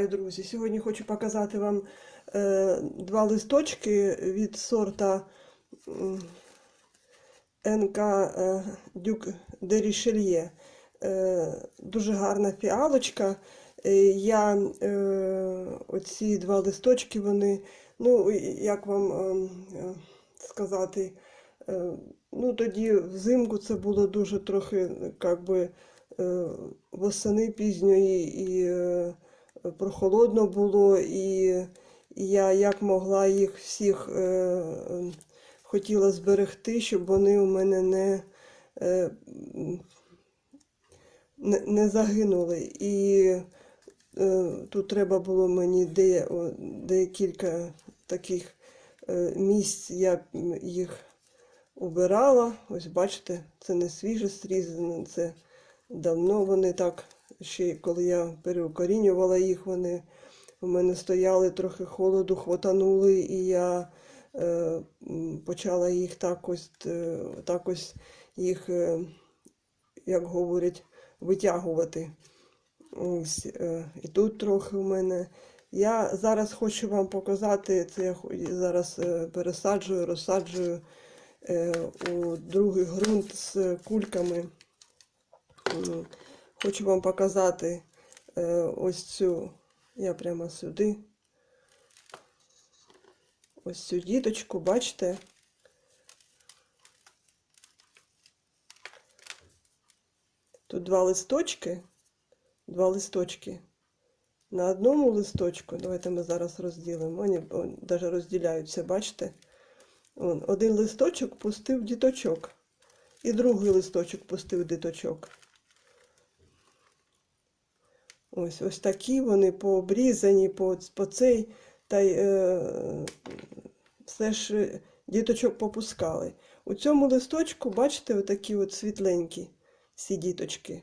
Вітаю, друзі! Сьогодні хочу показати вам е, два листочки від сорта НК е, Дюк де Рішельє. Е, дуже гарна фіалочка. Е, я е, оці два листочки, вони, ну, як вам е, е, сказати, е, ну тоді взимку це було дуже трохи, як би, восени пізньої і прохолодно було, і, я як могла їх всіх е, е, хотіла зберегти, щоб вони у мене не, е, не, не загинули. І е, тут треба було мені де, декілька таких е, місць, я їх убирала. Ось бачите, це не свіже срізане, це давно вони так, ще коли я переукорінювала їх, вони у мене стояли трохи холоду, хватанули, і я е, почала їх так ось, е, так ось їх, е, як говорять, витягувати. Ось, е, і тут трохи у мене. Я зараз хочу вам показати, це я зараз е, пересаджую, розсаджую е, у другий ґрунт з кульками. Хочу вам показати е, ось цю, я прямо сюди. Ось цю діточку, бачите? Тут два листочки, два листочки. На одному листочку, давайте ми зараз розділимо, вони навіть розділяються, бачите? Один листочок пустив діточок, і другий листочок пустив діточок. Ось ось такі вони пообрізані по, по цей, та й е, все ж е, діточок попускали. У цьому листочку, бачите, отакі от світленькі всі діточки.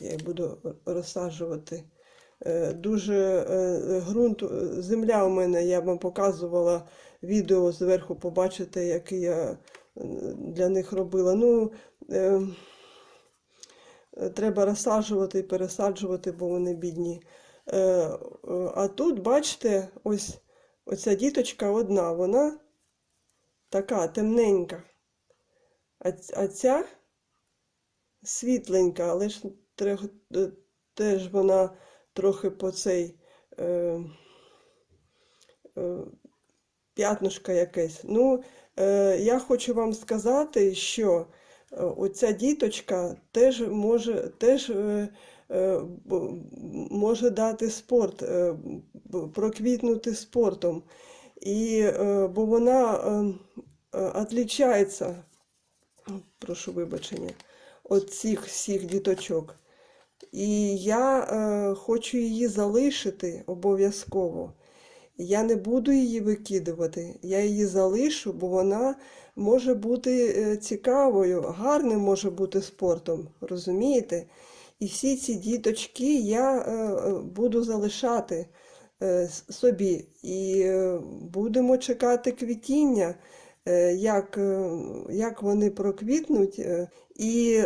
Я їх буду розсаджувати. Е, Дуже е, ґрунт, земля у мене, я вам показувала відео зверху, побачите, яке я для них робила. Ну, треба розсаджувати і пересаджувати, бо вони бідні. Е, е, А тут, бачите, ось оця діточка одна, вона така темненька. А, ця світленька, але ж е, теж вона трохи по цей е, е, п'ятнишко якесь. Ну, е, я хочу вам сказати, що е, оця діточка теж може, теж, е, е, може дати спорт, е, проквітнути спортом. І, бо вона е, е, отличається, прошу вибачення, від цих всіх діточок. І я е, хочу її залишити обов'язково. Я не буду її викидувати, я її залишу, бо вона може бути е, цікавою, гарним може бути спортом, розумієте? І всі ці діточки я е, е, буду залишати собі. І будемо чекати квітіння, як, як вони проквітнуть. І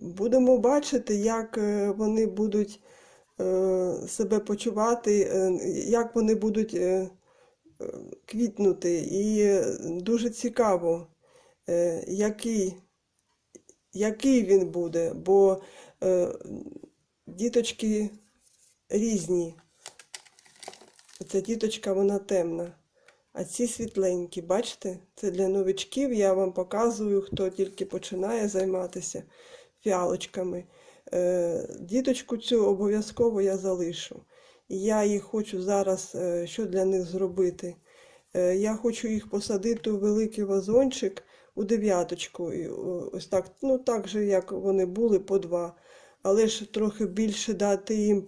будемо бачити, як вони будуть себе почувати, як вони будуть квітнути. І дуже цікаво, е, який, який він буде, бо е, діточки різні. Ця діточка вона темна. А ці світленькі, бачите, це для новичків. Я вам показую, хто тільки починає займатися фіалочками. Е, діточку цю обов'язково я залишу. Я їх хочу зараз, е, що для них зробити. Е, я хочу їх посадити у великий вазончик у дев'яточку. Ось так, ну так же, як вони були, по два. Але ж трохи більше дати їм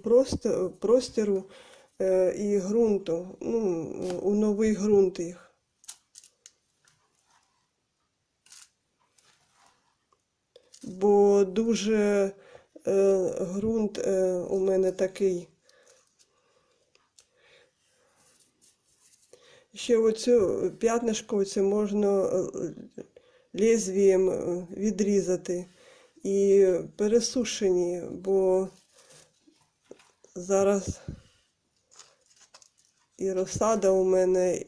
простіру е, і ґрунту, ну, у новий ґрунт їх. Бо дуже е, ґрунт е, у мене такий. Ще оцю п'ятнишко це можна е, лезвієм е, відрізати. і пересушені, бо зараз і розсада у мене.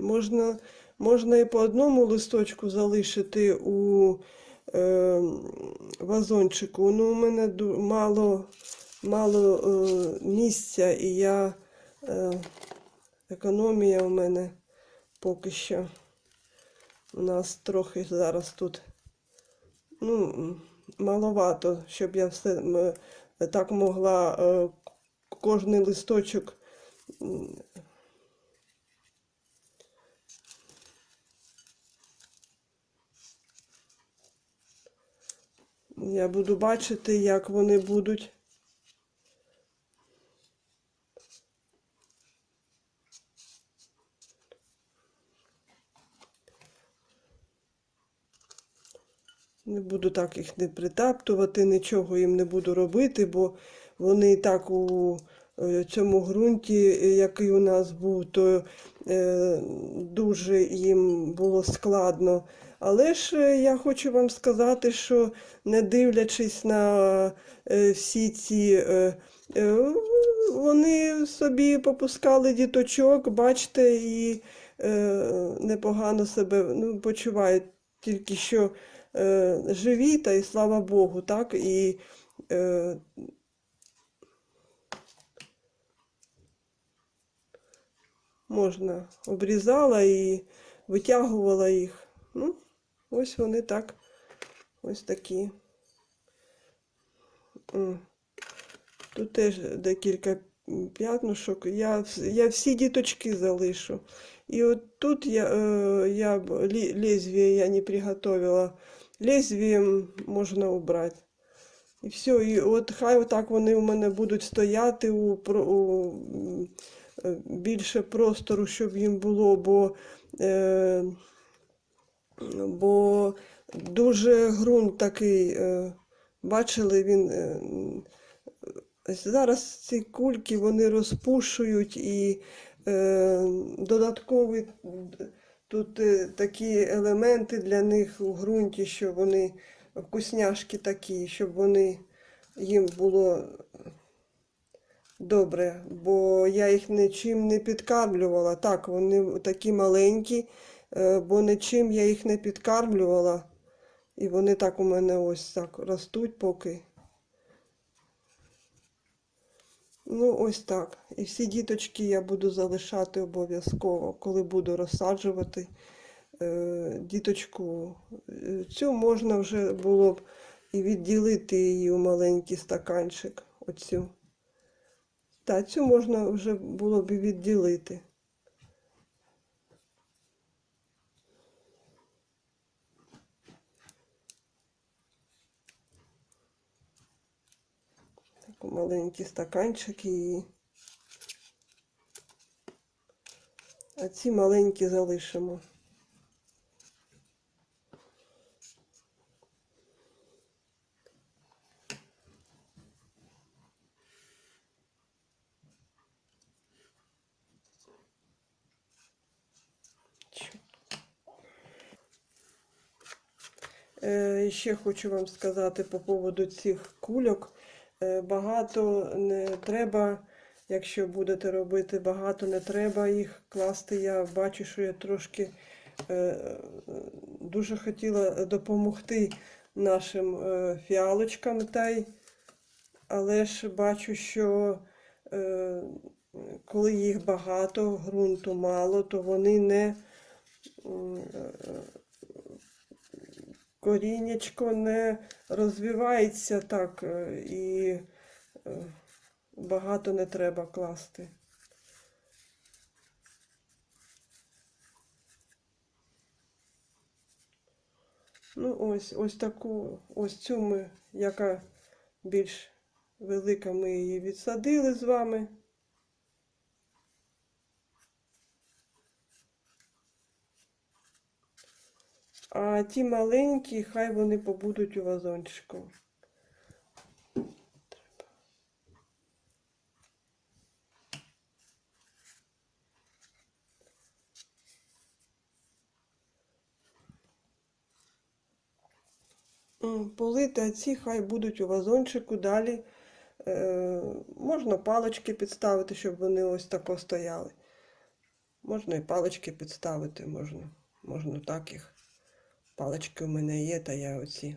Можна, можна і по одному листочку залишити у е, вазончику. Ну, у мене мало, мало е, місця, і я е, економія у мене поки що. У нас трохи зараз тут ну, маловато, щоб я все так могла е, кожний листочок. Я буду бачити, як вони будуть. Не буду так їх не притаптувати, нічого їм не буду робити, бо вони і так у е, цьому ґрунті, е, який у нас був, то е, дуже їм було складно. Але ж е, я хочу вам сказати, що не дивлячись на е, всі ці, е, вони собі попускали діточок, бачите, і непогано себе ну, почувають. Тільки що живі, та й слава Богу, так? І можна обрізала і витягувала їх. Ну, ось вони так, ось такі. Тут теж декілька п'ятнушок. Я, я всі діточки залишу. І от тут я, э, я лезвие я не приготовила. Лезвієм можна убрати. І все, і от хай отак вони у мене будуть стояти у, у е, більше простору, щоб їм було, бо, е, бо дуже ґрунт такий, е, бачили, він. Е, Зараз ці кульки вони розпушують і е, додаткові тут такі елементи для них у ґрунті, що вони вкусняшки такі, щоб вони їм було добре, бо я їх нічим не підкармлювала. Так, вони такі маленькі, бо нічим я їх не підкармлювала. І вони так у мене ось так ростуть поки. Ну, ось так. І всі діточки я буду залишати обов'язково, коли буду розсаджувати е, діточку. Е, Цю можна вже було б і відділити її у маленький стаканчик. Оцю. Та цю можна вже було б і відділити. Такий маленький стаканчик і. А ці маленькі залишимо. Е, Ще хочу вам сказати по поводу цих кульок. Е, Багато не треба, якщо будете робити, багато не треба їх класти. Я бачу, що я трошки е, дуже хотіла допомогти нашим е, фіалочкам, та й, але ж бачу, що коли їх багато, ґрунту мало, то вони не корінечко не розвивається так е, і е, багато не треба класти. Ну, ось, ось таку, ось цю ми, яка більш велика, ми її відсадили з вами. А ті маленькі, хай вони побудуть у вазончику. Полити, а ці хай будуть у вазончику далі. Е, можна палички підставити, щоб вони ось тако стояли. Можна і палички підставити, можна, можна так їх. Палички у мене є, та я оці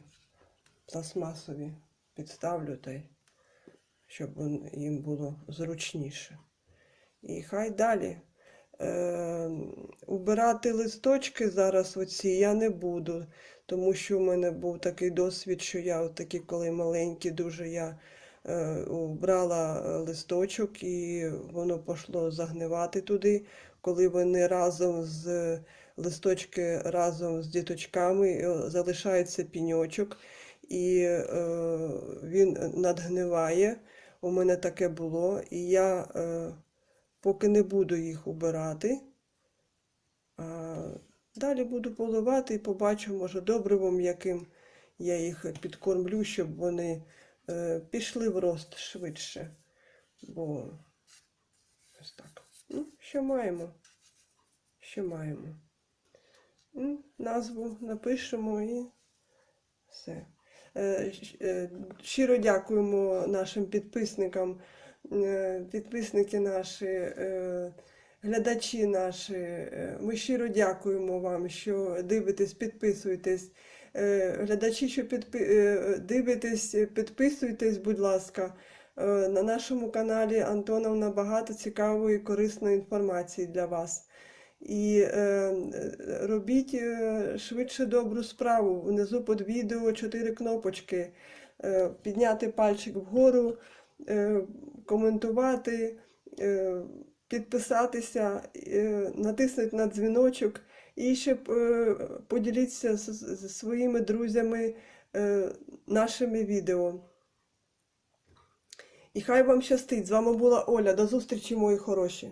пластмасові підставлю, та й щоб їм було зручніше. І хай далі. Е, убирати листочки зараз оці я не буду, тому що в мене був такий досвід, що я такі, коли маленькі, дуже я е, убрала листочок і воно пішло загнивати туди, коли вони разом з листочки разом з діточками е, залишається піньочок, і е, він надгниває. У мене таке було, і я е, поки не буду їх убирати. Далі буду поливати і побачу, може, добривом, яким я їх підкормлю, щоб вони е, пішли в рост швидше. Бо ось так. Ну, що маємо? Що маємо? М, Назву напишемо і все. Е, е, Щиро дякуємо нашим підписникам, е, підписники наші, глядачі наші. Ми щиро дякуємо вам, що дивитесь, підписуєтесь. Глядачі, що підпи... дивитесь, підписуйтесь, будь ласка. На нашому каналі Антоновна багато цікавої і корисної інформації для вас. І е, е, робіть е, швидше добру справу. Внизу під відео чотири кнопочки. Е, підняти пальчик вгору, е, коментувати, е, підписатися, е, натиснути на дзвіночок і ще е, поділіться з, своїми друзями е, нашими відео. І хай вам щастить. З вами була Оля. До зустрічі, мої хороші.